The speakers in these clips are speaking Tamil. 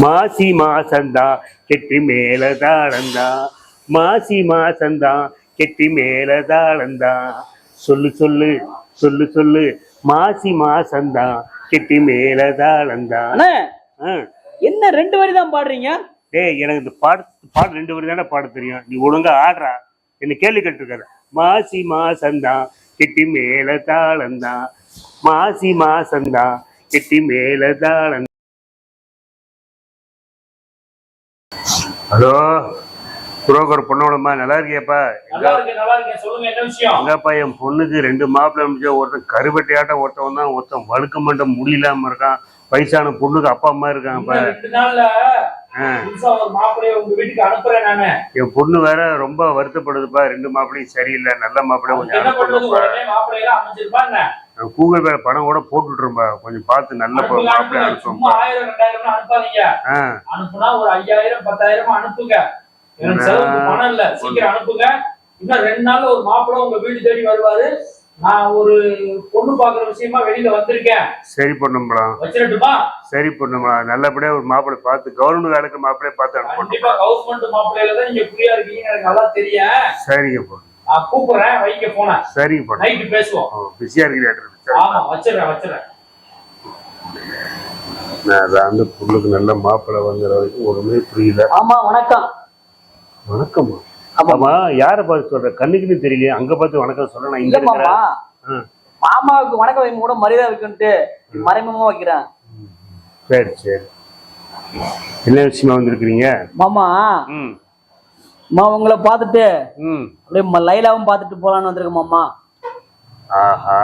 மாசி மாசந்தா கெட்டி மேல தாளந்தா மாசி மாசந்தா கெட்டி மேல தாளந்தா சொல்லு சொல்லு சொல்லு சொல்லு. மாசி மாசந்தா கெட்டி மேல ஆ. என்ன ரெண்டு வரி தான் பாடுறீங்க? டேய் எனக்கு இந்த பாட்டு பாட்டு ரெண்டு வரி தானே பாட தெரியும். நீ ஒழுங்கா ஆடுறா. என்ன கேள்வி கேட்டிருக்காரு மாசி மாசந்தா கெட்டி மேல தாளந்தா மாசி மாசந்தா கெட்டி மேல தாளந்தா ஹலோ புரோக்கர் பொண்ணோடமா நல்லா இருக்கியாப்பா. எங்கப்பா என் பொண்ணுக்கு ரெண்டு மாப்பிள்ளை முடிஞ்ச ஒருத்தன் கருவட்டையாட்டம் ஒருத்தவன் தான் ஒருத்தன் வழுக்க மண்டம் முடியலாம இருக்கான். வயசான பொண்ணுக்கு அப்பா அம்மா நானு. என் பொண்ணு வேற ரொம்ப வருத்தப்படுதுப்பா ரெண்டு மாப்பிளையும் சரியில்லை நல்ல மாப்பிள்ளை கொஞ்சம் கூகுள் பேல பணம் கூட போட்டுட்டுருப்பா. கொஞ்சம் பார்த்து நல்ல ப- மாப்பிள்ளை அனுப்புங்கப்பா ஆயிரம் ரெண்டாயிரம் அனுப்பாதீங்க. ஆ. அனுப்புனா ஒரு ஐயாயிரம் பத்தாயிரம் அனுப்புங்க. பணம் இல்ல. சீக்கிரம் அனுப்புங்க. இன்னும் ரெண்டு நாள்ல ஒரு மாப்பிள்ளை உங்க வீடு தேடி வருவாரு. நான் ஒரு பொண்ணு பாக்குற விஷயமா வெளியில வந்திருக்கேன். சரி பொண்ணும்பலாம் வச்சிரட்டுமா சரி பொண்ணுமா நல்லபடியா ஒரு மாப்பிள்ளை பார்த்து கவர்மெண்ட் வேலைக்கு மாப்பிள்ளைய பார்த்து அனுப்பணும். கண்டிப்பா கவர்மெண்ட் மாப்பிள்ளையில தான் நீங்க ஃப்ரீயா இருக்கீங்கன்னு எனக்கு நல்லா தெரியும். சரிங்க பொண்ணு. கூப்பிடுறேன். வைக்க சரிங்க பொண்ணு நைட்டு பேசுவோம். பிஸியா இருக்கிறேன் ஆமா வச்சிடுறேன் வச்சிடுறேன். நான் அந்த பொண்ணுக்கு நல்ல மாப்பிள்ளை வந்துற வரைக்கும் ஒண்ணுமே புரியல. ஆமா வணக்கம். வணக்கம்மா. ஆமா. யாரை பார்த்து சொல்ற? கண்ணுக்குன்னு தெரியலையே. அங்க பார்த்து வணக்கம் சொல்ல நான் இங்க. மாமாவுக்கு வணக்கம் வைக்கும் கூட மரியாதை வைக்கணும்ட்டு மறைமுகமா வைக்கிறேன். சரி சரி. என்ன விஷயமா வந்திருக்கிறீங்க? மாமா அம்மா உங்களை பார்த்துட்டு ம். அப்படியே ம- லைலாவும் பார்த்துட்டு போலான்னு வந்திருக்கேன் மாமா. ஆஹா.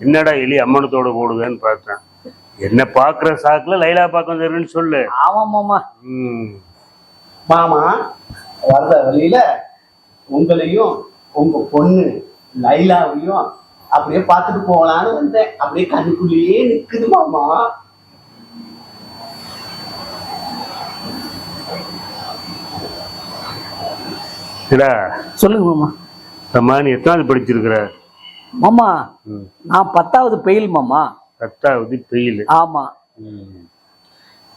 என்னடா எலி அம்மனத்தோட போடுவேன்னு பார்த்தேன். என்ன பாக்குற சாக்குல லைலா பார்க்க வந்துருன்னு சொல்லு. ஆமா மாமா. ம். மாமா வர்ற வழியில உங்களையும் உங்க பொண்ணு லைலாவையும் அப்படியே பார்த்துட்டு போகலான்னு வந்தேன். அப்படியே கண்ணுக்குள்ளேயே நிக்குது மாமா. இதா சொல்லுங்க மாமா. அம்மா நீ எத்தனாவது படிச்சிருக்கிற? மாமா நான் பத்தாவது பெயில் மாமா. பத்தாவது பெயில். ஆமா.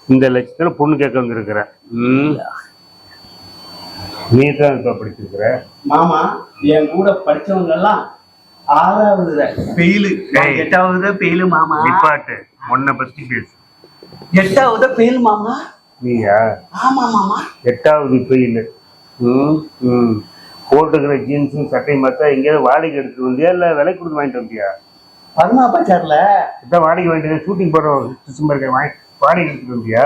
இந்த லட்சத்துல பொண்ணு கேட்க வந்திருக்கிற. ம். நீ தான் இப்ப படிச்சிருக்கிற? மாமா என் கூட படிச்சவங்க எல்லாம் ஆறாவது பெயிலு. எட்டாவது பெயிலு மாமா. நிப்பாட்டு உன்னை பத்தி பேசு. எட்டாவது பெயில் மாமா. நீயா? ஆமா மாமா. எட்டாவது பெயில். ம் போட்டுக்கிற ஜீன்ஸும் சட்டையும் பார்த்தா எங்கேயாவது வாடகை எடுத்துட்டு வந்தியா? இல்லை விலை கொடுத்து வாங்கிட்டு வந்தியா பர்மா பச்சார்ல இதான் வாடகை வாங்கிட்டு ஷூட்டிங் போடுற சிம்பர் வாங்கி வாடகை எடுத்துட்டு வந்தியா